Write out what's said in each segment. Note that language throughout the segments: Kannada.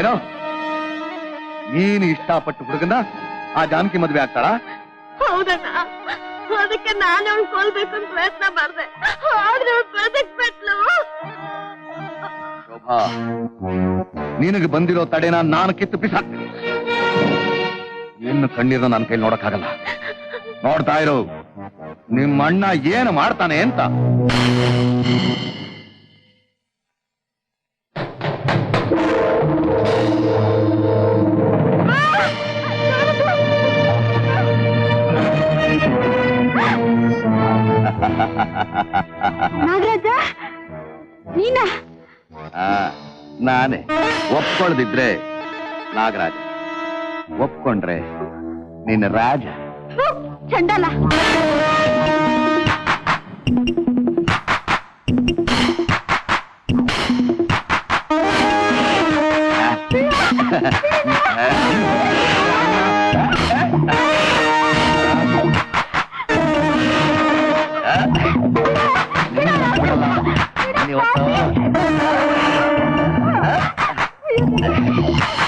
ಏನೋ? ನೀನು ಇಷ್ಟಪಟ್ಟು ಹುಡುಗನ ಆ ಜಾನಕಿ ಮದ್ವೆ ಆಗ್ತಾಳ? ಹೌದಣ್ಣ. ಅದಕ್ಕೆ ನಾನು ಅವ್ನು ಕೊಲ್ಬೇಕು ಅಂತ ಪ್ರಯತ್ನ ಮಾಡ್ದೆ. ಆದ್ರೆ ಅವ್ಳು ಬದುಕ್ಬಿಟ್ಲು ಶೋಭಾ ನಿನಗೆ ಬಂದಿರೋ ತಡೆನ ನಾನು ಕಿತ್ತು ಬಿಸಾಕ್ತೀನಿ ಇನ್ನು ಕಣ್ಣೀರನ್ನ ನನ್ನ ಕೈ ನೋಡಕ್ಕಾಗಲ್ಲ. ನೋಡ್ತಾ ಇರು. ನಿಮ್ಮಣ್ಣ ಏನು ಮಾಡ್ತಾನೆ ಅಂತ. ನಾನೇ. ಒಪ್ಕೊಳ್ದಿದ್ರೆ ನಾಗರಾಜ ಒಪ್ಕೊಂಡ್ರೆ ನಿನ್ನ ರಾಜ. ಚಂಡಲ್ಲ. Hallelujah.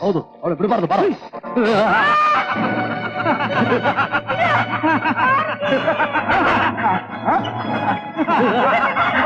ಹೌದು ಅವಳು ಬಿಡಬಾರ್ದು ಬಾರ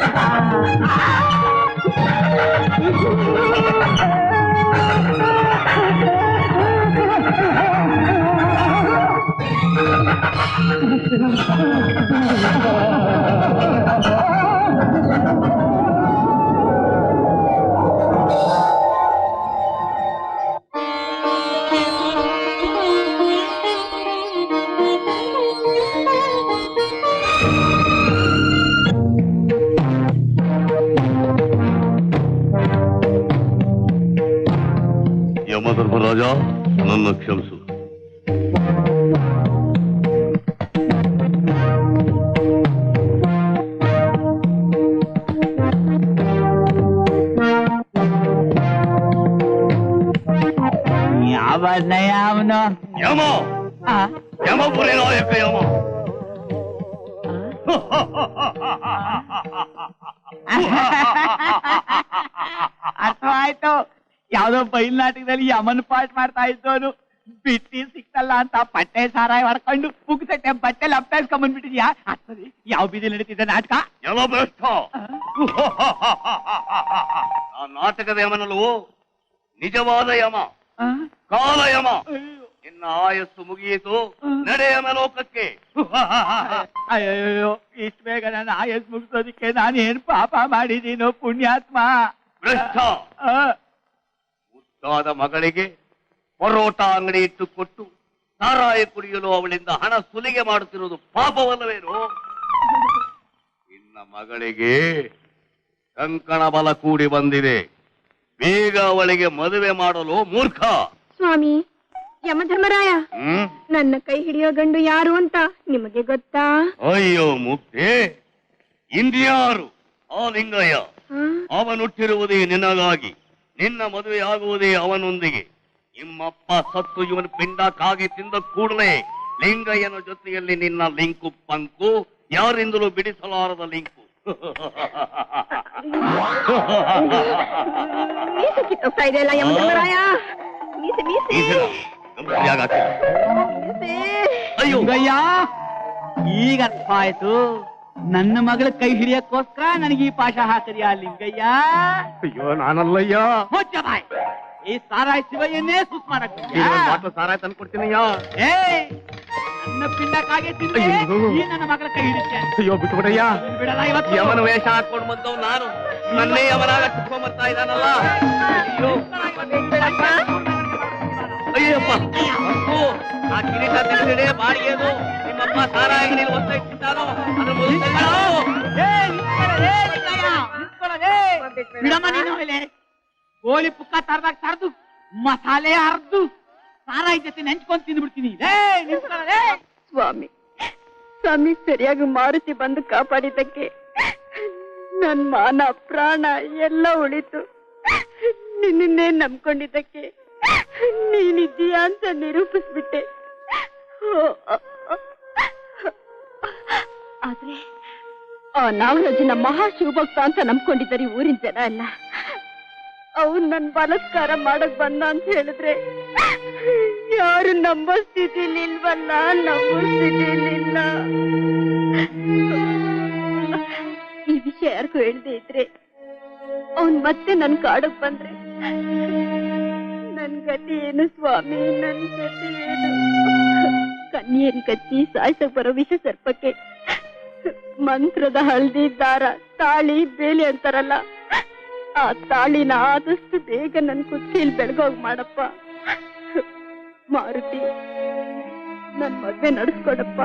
ಯಮಧರ್ಮರಾಜ ನನ್ನ ಕ್ಷಮಿಸು ಯಾವ ನಯ ಅವನು ಯಮ ಯಮಪುರಿ ನಾಯಕ ಯಮ ಯಾವ್ದೋ ಬೈಲ್ ನಾಟಕದಲ್ಲಿ ಯಮನ್ ಪಾಠ ಮಾಡ್ತಾ ಇದ್ದವನು. ಬಿಟ್ಟಿ ಸಿಕ್ತಲ್ಲ ಅಂತ ಪಟ್ಟೆ ಸಾರಾಯಿ ಹೊಡ್ಕೊಂಡು ಮುಗಿಸಟ್ಟೆ ಬಟ್ಟೆ ಅಭ್ಯಾಸ್ಕೊಂಬಂದ್ಬಿಟ್ಟಿದ್ಯಾ ಅತ್ತರಿ ಯಾವ ಬೀದಿ ನಡೀತಿದ್ದ ನಾಟಕ? ಭ್ರಷ್ಟ ಆ. ನಾಟಕದ ಯಮನಲ್ಲವೋ? ನಿಜವಾದ ಯಮ? ಕಾಲ ಯಮ. ನಿನ್ನ ಆಯಸ್ಸು ಮುಗಿಯಿತು. ನಡೆ ಯಮಲೋಕಕ್ಕೆ ಅಯ್ಯೋ ಇಷ್ಟ ಬೇಗ ನನ್ನ ಆಯಸ್ ಮುಗಿಸೋದಕ್ಕೆ ನಾನು ಏನ್ ಪಾಪ ಮಾಡಿದೀನೋ ಪುಣ್ಯಾತ್ಮ. ಭ್ರಷ್ಟ. ಆ, ಮುದ್ದಾದ ಮಗಳಿಗೆ ಪರೋಟ ಅಂಗಡಿ ಇಟ್ಟುಕೊಟ್ಟು ಸಾರಾಯ ಕುಡಿಯಲು ಅವಳಿಂದ ಹಣ ಸುಲಿಗೆ ಮಾಡುತ್ತಿರುವುದು ಪಾಪವಲ್ಲವೇನು? ನಿನ್ನ ಮಗಳಿಗೆ ಕಂಕಣ ಬಲ ಕೂಡಿ ಬಂದಿದೆ. ಬೇಗ ಅವಳಿಗೆ ಮದುವೆ ಮಾಡಲು ಮೂರ್ಖ. ಸ್ವಾಮಿ ಯಮಧರ್ಮರಾಯ ಹ್ಮ್? ನನ್ನ ಕೈ ಹಿಡಿಯೋ ಗಂಡು ಯಾರು ಅಂತ ನಿಮಗೆ ಗೊತ್ತಾ? ಅಯ್ಯೋ ಮುಕ್ತಿ ಇಂದ್ಯಾರು ಆ ಲಿಂಗಯ್ಯ ಆ? ಅವನುಟ್ಟಿರುವುದೇ ನಿನಗಾಗಿ. ನಿನ್ನ ಮದುವೆ ಆಗುವುದೇ ಅವನೊಂದಿಗೆ. ನಿಮ್ಮಪ್ಪ ಸತ್ತು ಇವನ ಪಿಂಡ ಕಾಗಿ ತಿಂದ ಕೂಡಲೇ ಲಿಂಗಯ್ಯನ ಜೊತೆಯಲ್ಲಿ ನಿನ್ನ ಲಿಂಕು ಪಂಕು ಯಾರಿಂದಲೂ ಬಿಡಿಸಲಾರದ ಲಿಂಕು. ಅಯ್ಯೋ. ಈಗ ಅರ್ಥ ಆಯ್ತು. ನನ್ನ ಮಗಳ ಕೈ ಹಿಡಿಯಕ್ಕೋಸ್ಕರ ನನಗೆ ಈ ಪಾಶ ಹಾಕರಿಯ ಲಿಂಗಯ್ಯ. ಅಯ್ಯೋ ನಾನಲ್ಲಯ್ಯ. ಮುಚ್ಚ ಬಾಯ್. ಈ ಸಾರಾಯ್ ಶಿವಯ್ಯನ್ನೇ ಸುಸ್ ಮಾಡಕ್ ಸಾರಾಯ ತಂದ್ಕೊಡ್ತೀನಯ್ಯ ಏ ನನ್ನ ಪಿಂಡಕ್ಕಾಗೆ. ಈ ನನ್ನ ಮಗಳ ಕೈ ಹಿಡಿತೆ ಅಯ್ಯೋ ಬಿಟ್ಬಿಡಯ್ಯ ಬಿಡಲ್ಲ ಇವತ್ತು ಯಮನ ವೇಷ ಹಾಕೊಂಡು ಬಂದವ್ ನಾನು. ನನ್ನೇ ಯಮನಾಗ ಕುತ್ಕೊಂಡ್ ಬರ್ತಾ ಇದ್ದಾನಲ್ಲ. ಅಯ್ಯೋ. ಅಯ್ಯಪ್ಪ ಆ ಕಿರೀಟ ತೆಗೆದಿಡೆ ಬಾಡಿಗೆದು ಸಾರಾಯ. ಬಿಡಮ್ಮ ನೀನು ಮೇಲೆ. ಕೋಳಿ ಪುಕ್ಕ ತರದಾಗ ತರದು ಮಸಾಲೆ ಹರಿದು ಸಾರಾಯಿ ಜೊತೆ ನೆಂಚ್ಕೊಂಡು ತಿಂದ್ಬಿಡ್ತೀನಿ. ಸ್ವಾಮಿ ಸ್ವಾಮಿ ಸರಿಯಾಗಿ ಮಾರುತಿ ಬಂದು ಕಾಪಾಡಿದ್ದಕ್ಕೆ ನನ್ ಮಾನ ಪ್ರಾಣ ಎಲ್ಲ ಉಳಿತು. ನಿನ್ನೇ ನಂಬ್ಕೊಂಡಿದ್ದಕ್ಕೆ ನೀನಿದ್ದೀಯಾ ಅಂತ ನಿರೂಪಿಸ್ಬಿಟ್ಟೆ. ಆದ್ರೆ ಆ ನಾಗರಾಜನ ಮಹಾಶಿವಭಕ್ತ ಅಂತ ನಂಬ್ಕೊಂಡಿದ್ದಾರೆ ಊರಿನ ಜನ ಎಲ್ಲ ಅವನ್ ನನ್ ಬಲತ್ಕಾರ ಮಾಡಕ್ ಬಂದ ಅಂತ ಹೇಳಿದ್ರೆ ಯಾರು ನಂಬೋ ಸ್ಥಿತಿಲಿ ಇಲ್ವಲ್ಲ ನಂಬೋ ಇಲ್ಲ ಈ ವಿಷಯ ಯಾರಿಗೂ ಹೇಳ್ದೆ ಇದ್ರೆ ಅವನ್ ಮತ್ತೆ ನನ್ ಕಾಡಕ್ ಬಂದ್ರೆ ನನ್ ಗತಿ ಏನು ಸ್ವಾಮಿ? ನನ್ ಗತಿ ಏನು? ಕನ್ಯೇರಿ ಕಚ್ಚಿ ಸಾಯ್ಸಕ್ ಬರೋ ವಿಷ ಸರ್ಪಕ್ಕೆ ಮಂತ್ರದ ಹಳದಿ ದಾರ, ತಾಳಿ, ಬೇಲಿ ಅಂತಾರಲ್ಲ. ಆ ತಾಳಿನ ಆದಷ್ಟು ಬೇಗ ನನ್ ಕುರ್ಚಿಯಲ್ಲಿ ಬೆಳಗೋಗ್ ಮಾಡಪ್ಪ. ಮಾರುತಿ, ನನ್ ಮದ್ವೆ ನಡೆಸ್ಕೊಡಪ್ಪ.